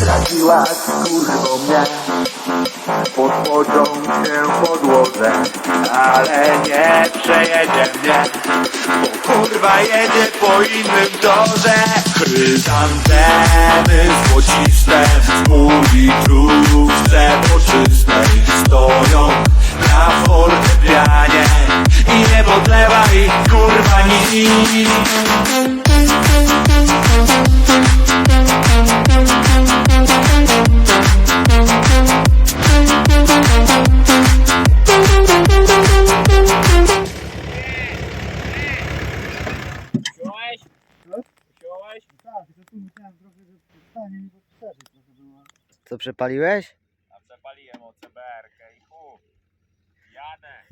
Trafiła kurwo mnie. Podwodzą się podłodze Ale nie przejedzie mnie. Kurwa jedzie po innym torze. Chryzantemy złociste Mówi trówce poczyste Wziąłeś? Wziąłeś? Trochę było. Co przepaliłeś? A przepaliłem o CBR-kę i chuj. Jadę.